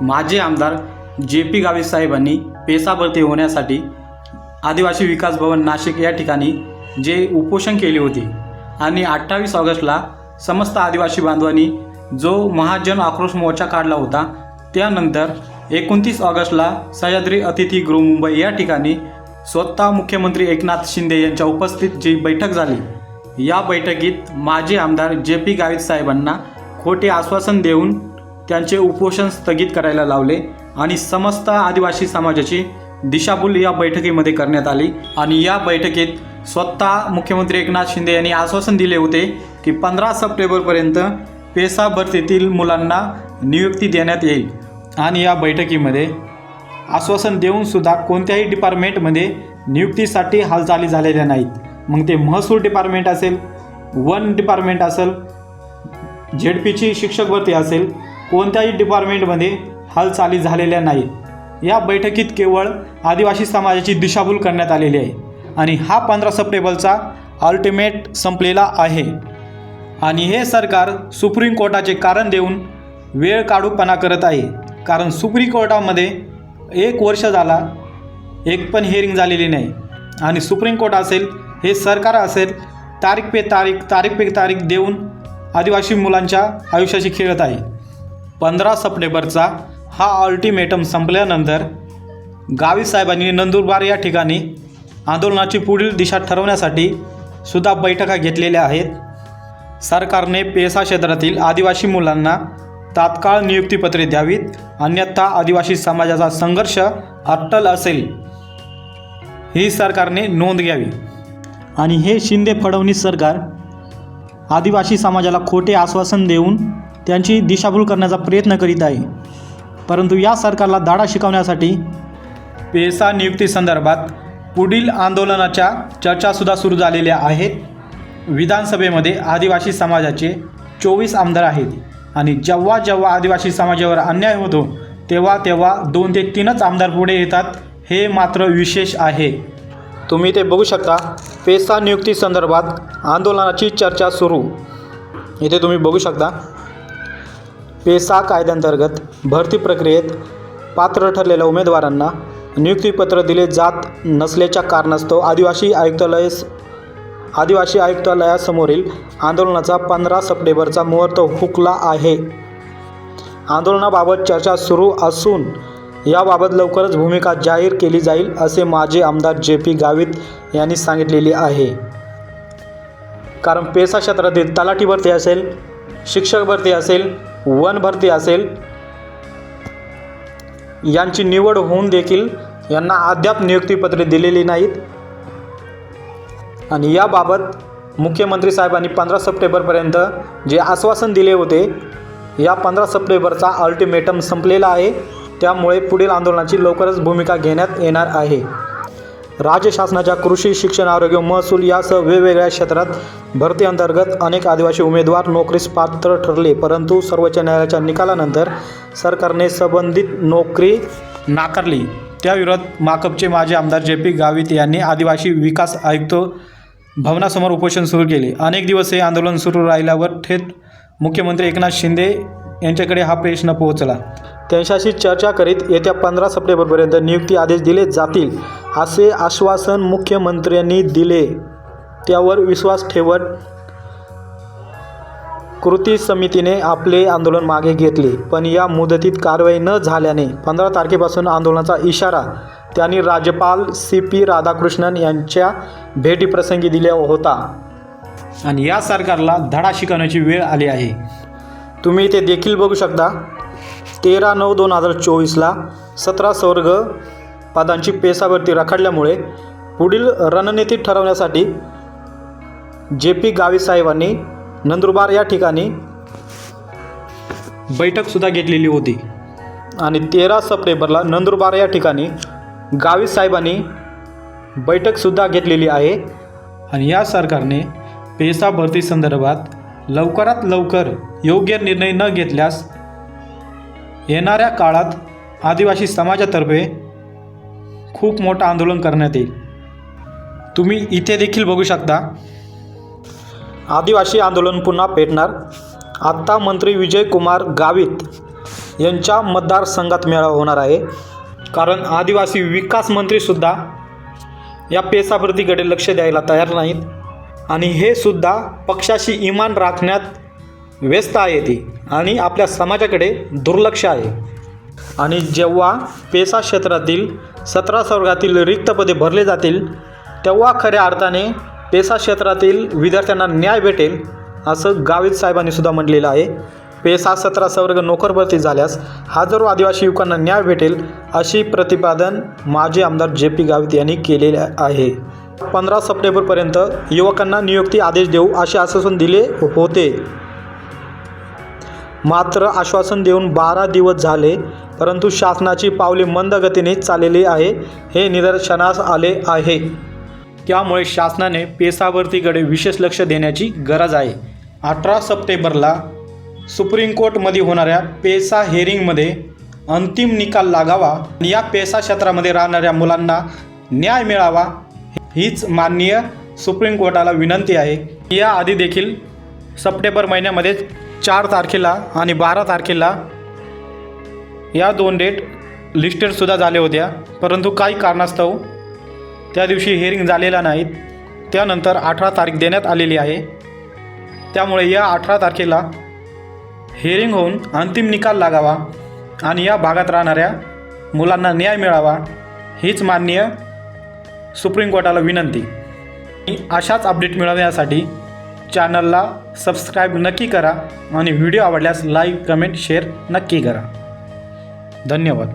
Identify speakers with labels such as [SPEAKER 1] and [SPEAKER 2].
[SPEAKER 1] माजी आमदार J P Gavit साहेबांनी पेसा भरती होण्यासाठी आदिवासी विकास भवन नाशिक या ठिकाणी जे उपोषण केले होते आणि अठ्ठावीस ऑगस्टला समस्त आदिवासी बांधवांनी जो महाजन आक्रोश मोर्चा काढला होता त्यानंतर एकोणतीस ऑगस्टला सह्याद्री अतिथीगृह मुंबई या ठिकाणी स्वतः मुख्यमंत्री एकनाथ शिंदे यांच्या उपस्थित जी बैठक झाली या बैठकीत माजी आमदार जे पी गावित साहेबांना खोटे आश्वासन देऊन त्यांचे उपोषण स्थगित करायला लावले आणि समस्त आदिवासी समाजाची दिशाभूल या बैठकीमध्ये करण्यात आली. आणि या बैठकीत स्वतः मुख्यमंत्री एकनाथ शिंदे यांनी आश्वासन दिले होते की पंधरा सप्टेंबरपर्यंत पेसा भरतीतील मुलांना नियुक्ती देण्यात येईल. आणि या बैठकीमध्ये आश्वासन देऊन सुद्धा कोणत्याही डिपार्टमेंटमध्ये नियुक्तीसाठी हालचाली झालेल्या नाहीत. मग ते महसूल डिपार्टमेंट असेल वन डिपार्टमेंट असेल झेड पीची शिक्षक भरती असेल कोणत्याही डिपार्टमेंटमध्ये हालचाली झालेल्या नाहीत. या बैठकीत केवळ आदिवासी समाजाची दिशाभूल करण्यात आलेली आहे आणि हा पंधरा सप्टेंबरचा अल्टिमेट संपलेला आहे. आणि हे सरकार सुप्रीम कोर्टाचे कारण देऊन वेळ काढूपणा करत आहे. कारण सुप्रीम कोर्टामध्ये एक वर्ष झाला एक पण हिअरिंग झालेली नाही. आणि सुप्रीम कोर्ट असेल हे सरकार असेल तारीख पे तारीख तारीख पे तारीख देऊन आदिवासी मुलांच्या आयुष्याशी खेळत आहे. पंधरा सप्टेंबरचा हा अल्टिमेटम संपल्यानंतर गावी साहेबांनी नंदुरबार या ठिकाणी आंदोलनाची पुढील दिशा ठरवण्यासाठी सुद्धा बैठका घेतलेल्या आहेत. सरकारने पेसा क्षेत्रातील आदिवासी मुलांना तात्काळ नियुक्तीपत्रे द्यावीत. अन्यथा आदिवासी समाजाचा संघर्ष अट्टल असेल. ही सरकारने नोंद घ्यावी. आणि हे शिंदे फडणवीस सरकार आदिवासी समाजाला खोटे आश्वासन देऊन त्यांची दिशाभूल करण्याचा प्रयत्न करीत आहे. परंतु या सरकारला दाडा शिकवण्यासाठी पेसा नियुक्तीसंदर्भात पुढील आंदोलनाच्या चर्चासुद्धा सुरू झालेल्या आहेत. विधानसभेमध्ये आदिवासी समाजाचे चोवीस आमदार आहेत आणि जेव्हा जेव्हा आदिवासी समाजावर अन्याय होतो तेव्हा तेव्हा दोन ते तीनच आमदार पुढे येतात हे मात्र विशेष आहे. तुम्ही ते बघू शकता पेसा नियुक्ती संदर्भात आंदोलनाची चर्चा सुरू. इथे तुम्ही बघू शकता पेसा कायद्यांतर्गत भरती प्रक्रियेत पात्र ठरलेल्या उमेदवारांना नियुक्तीपत्र दिले जात नसल्याच्या कारणास्तव आदिवासी आयुक्तालय आदिवासी आयुक्तालयासमोरील आंदोलनाचा पंधरा सप्टेंबरचा मुहूर्त हुकला आहे. आंदोलनाबाबत चर्चा सुरू असून याबाबत लवकरच भूमिका जाहीर केली जाईल असे माजी आमदार जे पी गावित यांनी सांगितलेले आहे. कारण पेसा क्षेत्रातील तलाठी भरती असेल शिक्षक भरती असेल वन भरती असेल यांची निवड होऊन देखील यांना अद्याप नियुक्तीपत्रे दिलेली नाहीत. आणि याबाबत मुख्यमंत्री साहेबांनी पंधरा सप्टेंबरपर्यंत जे आश्वासन दिले होते या पंधरा सप्टेंबरचा अल्टिमेटम संपलेला आहे. त्यामुळे पुढील आंदोलनाची लवकरच भूमिका घेण्यात येणार आहे. राज्य शासनाच्या कृषी शिक्षण आरोग्य महसूल यासह वेगवेगळ्या क्षेत्रात भरती अंतर्गत अनेक आदिवासी उमेदवार नोकरीस पात्र ठरले. परंतु सर्वोच्च न्यायालयाच्या निकालानंतर सरकारने संबंधित नोकरी नाकारली. त्याविरोधात माकपचे माजी आमदार जे पी गावित यांनी आदिवासी विकास आयुक्त भवनासमोर उपोषण सुरू केले. अनेक दिवस हे आंदोलन सुरू राहिल्यावर थेट मुख्यमंत्री एकनाथ शिंदे यांच्याकडे हा प्रश्न पोहोचला. त्यांच्याशी चर्चा करीत येत्या पंधरा सप्टेंबरपर्यंत नियुक्ती आदेश दिले जातील. असे आश्वासन मुख्यमंत्र्यांनी दिले. त्यावर विश्वास ठेवत कृती समितीने आपले आंदोलन मागे घेतले. पण या मुदतीत कारवाई न झाल्याने पंधरा तारखेपासून आंदोलनाचा इशारा त्यांनी राज्यपाल सी पी राधाकृष्णन यांच्या भेटीप्रसंगी दिल्या होता. आणि या सरकारला धडा शिकवण्याची वेळ आली आहे. तुम्ही ते देखील बघू शकता. तेरा नऊ दोन हजार चोवीसला सतरा स्वर्ग पदांची पेसाभरती रखडल्यामुळे पुढील रणनीती ठरवण्यासाठी जे पी गावीसाहेबांनी नंदुरबार या ठिकाणी बैठकसुद्धा घेतलेली होती. आणि तेरा सप्टेंबरला नंदुरबार या ठिकाणी गावीसाहेबांनी बैठकसुद्धा घेतलेली आहे. आणि या सरकारने पेसा भरती संदर्भात लवकरात लवकर योग्य निर्णय न घेतल्यास येणाऱ्या काळात आदिवासी समाजातर्फे खूप मोठं आंदोलन करण्यात येईल. तुम्ही इथे देखील बघू शकता. आदिवासी आंदोलन पुन्हा पेटणार. आत्ता मंत्री विजय कुमार गावित यांच्या मतदारसंघात मेळावा होणार आहे. कारण आदिवासी विकास मंत्रीसुद्धा या पेसाप्रतीकडे लक्ष द्यायला तयार नाहीत. आणि हे सुद्धा पक्षाशी इमान राखण्यात व्यस्त आहे ती आणि आपल्या समाजाकडे दुर्लक्ष आहे. आणि जेव्हा पेसा क्षेत्रातील सतरा वर्गातील रिक्त पदे भरले जातील तेव्हा खऱ्या अर्थाने पेसा क्षेत्रातील विद्यार्थ्यांना न्याय भेटेल असं गावित साहेबांनी सुद्धा म्हटलेलं आहे. पेसा सतरा संवर्ग नोकर भरती झाल्यास हजारो आदिवासी युवकांना न्याय भेटेल अशी प्रतिपादन माजी आमदार जे पी गावित यांनी केलेले आहे. पंधरा सप्टेंबरपर्यंत युवकांना नियुक्ती आदेश देऊ असे आश्वासन दिले होते. मात्र आश्वासन देऊन बारा दिवस झाले परंतु शासनाची पावले मंद गतीने चाललेली आहे हे निदर्शनास आले आहे. त्यामुळे शासनाने पेसावर्तीकडे विशेष लक्ष देण्याची गरज आहे. अठरा सप्टेंबरला सुप्रीम कोर्टमध्ये होणाऱ्या पेसा हेरिंगमध्ये अंतिम निकाल लागावा या पेसा क्षेत्रामध्ये राहणाऱ्या मुलांना न्याय मिळावा हीच माननीय सुप्रीम कोर्टाला विनंती आहे. याआधी देखील सप्टेंबर महिन्यामध्ये चार तारखेला आणि बारा तारखेला या दोन डेट लिस्टेडसुद्धा झाल्या होत्या. परंतु काही कारणास्तव त्या दिवशी हिअरिंग झालेला नाहीत त्यानंतर अठरा तारीख देण्यात आलेली आहे. त्यामुळे या अठरा तारखेला हिअरिंग होऊन अंतिम निकाल लागावा आणि या भागात राहणाऱ्या मुलांना न्याय मिळावा हीच माननीय सुप्रीम कोर्टाला विनंती. अशाच अपडेट मिळवण्यासाठी चॅनलला सबस्क्राईब नक्की करा आणि व्हिडिओ आवडल्यास लाईक कमेंट शेअर नक्की करा. धन्यवाद.